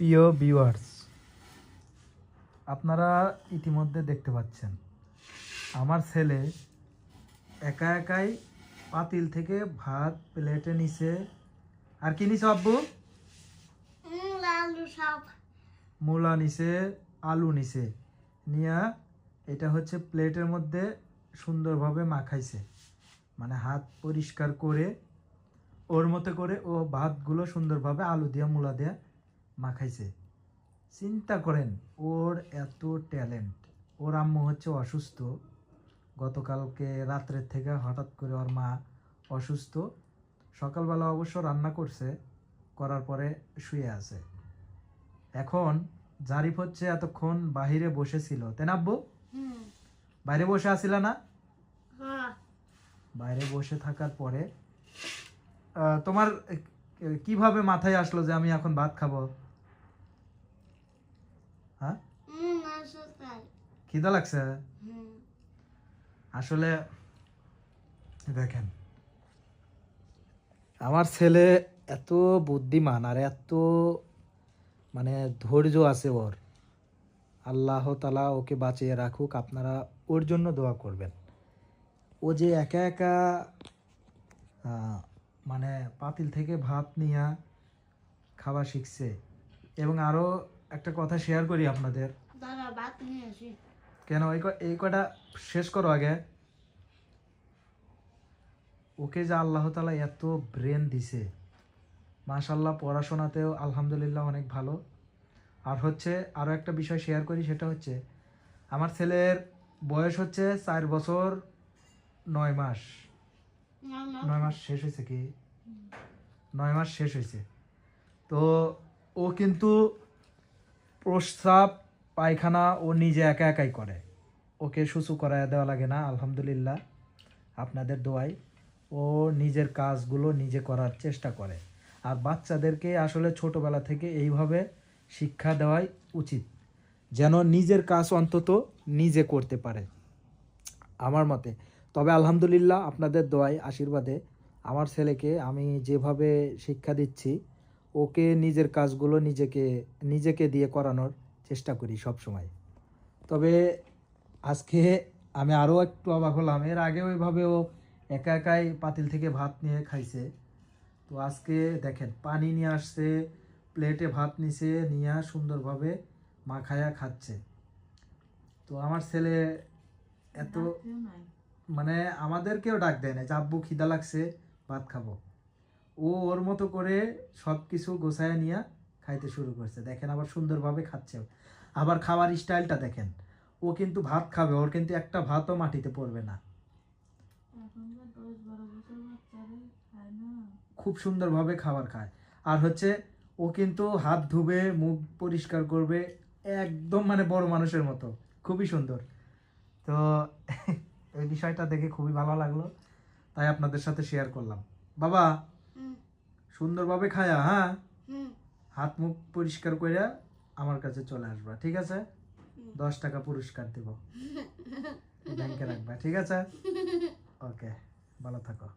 প্রিয় ভিউয়ার্স আপনারা ইতিমধ্যে দেখতে পাচ্ছেন আমার ছেলে একা একাই পাতিল থেকে ভাত প্লেটে নিছে। আর কি নিছে আব্বু? মূলা নিছে আলু নিছে। নিয়া এটা হচ্ছে প্লেটের মধ্যে সুন্দরভাবে মাখাইছে। মানে হাত পরিষ্কার করে ওর মতো করে ও ভাতগুলো সুন্দরভাবে আলু দিয়া মূলা দিয়া মাখাইছে। চিন্তা করেন ওর এত ট্যালেন্ট। ওর আম্মু হচ্ছে অসুস্থ। গতকালকে রাত্রের থেকে হঠাৎ করে ওর মা অসুস্থ। সকালবেলা অবশ্য রান্না করছে করার পরে শুয়ে আছে। এখন জারিফ হচ্ছে এতক্ষণ বাহিরে বসেছিল। আব্বু? বাইরে বসে আসিল না? হ্যাঁ। বাইরে বসে থাকার পরে তোমার কীভাবে মাথায় আসলো যে আমি এখন ভাত খাব? হ্যাঁ? খিদা লাগছে? আসলে দেখেন আমার ছেলে এত বুদ্ধিমান আর এত মানে ধৈর্য আছে ওর। আল্লাহ তালা ওকে বাঁচিয়ে রাখুক আপনারা ওর জন্য দোয়া করবেন। ও যে একা একা মানে পাতিল থেকে ভাত নিয়ে খাওয়া শিখছে এবং আরও একটা কথা শেয়ার করি আপনাদের। কেন? এই কটা শেষ করো আগে। ওকে যে আল্লাহ তালা এত ব্রেন দিছে মাশাল্লাহ পড়াশোনাতেও আলহামদুলিল্লাহ অনেক ভালো। আর হচ্ছে আরও একটা বিষয় শেয়ার করি সেটা হচ্ছে আমার ছেলের বয়স হচ্ছে চার বছর নয় মাস। নয় মাস। শেষ হয়েছে কি? নয় মাস শেষ হয়েছে। তো ও কিন্তু প্রস্রাব, পায়খানা ও নিজে একা একাই করে। ওকে সুসু করায় দেওয়া লাগে না, আলহামদুলিল্লাহ। আপনাদের দোয়াই। ও নিজের কাজগুলো নিজে করার চেষ্টা করে। আর বাচ্চাদেরকে আসলে ছোটবেলা থেকে এইভাবে শিক্ষা দেওয়াই উচিত, যেন নিজের কাজ অন্তত নিজে করতে পারে। আমার মতে। তবে আলহামদুলিল্লাহ আপনাদের দোয়াই, আশীর্বাদে। আমার ছেলেকে আমি যেভাবে শিক্ষা দিচ্ছি ওকে নিজের কাজগুলো নিজেকে নিজেকে দিয়ে করানোর চেষ্টা করি সব সময়। তবে আজকে আমি আরও একটু অবাক হলাম। এর আগে ওইভাবে ও একা একাই পাতিল থেকে ভাত নিয়ে খাইছে। তো আজকে দেখেন পানি নিয়ে আসছে প্লেটে ভাত নিছে নিয়ে সুন্দরভাবে মাখায়া খাচ্ছে। তো আমার ছেলে এত মানে আমাদেরকেও ডাক দেয় না যে আব্বু খিদা লাগছে ভাত খাব। ও ওর মতো করে সব কিছু গোছায় নিয়ে খাইতে শুরু করছে। দেখেন আবার সুন্দরভাবে খাচ্ছে আবার খাওয়ার স্টাইলটা দেখেন। ও কিন্তু ভাত খাবে ওর কিন্তু একটা ভাতও মাটিতে পড়বে না। খুব সুন্দরভাবে খাবার খায়। আর হচ্ছে ও কিন্তু হাত ধুবে মুখ পরিষ্কার করবে একদম মানে বড় মানুষের মতো। খুবই সুন্দর। তো এই বিষয়টা দেখে খুবই ভালো লাগল। তাই আপনাদের সাথে শেয়ার করলাম। বাবা সুন্দরভাবে খায়া হ্যাঁ? হাত মুখ পরিষ্কার করে আমার কাছে চলে আসবা ঠিক আছে? দশ টাকা পুরস্কার দেব। ব্যাংকে রাখবা ঠিক আছে? ওকে ভালো থাকো।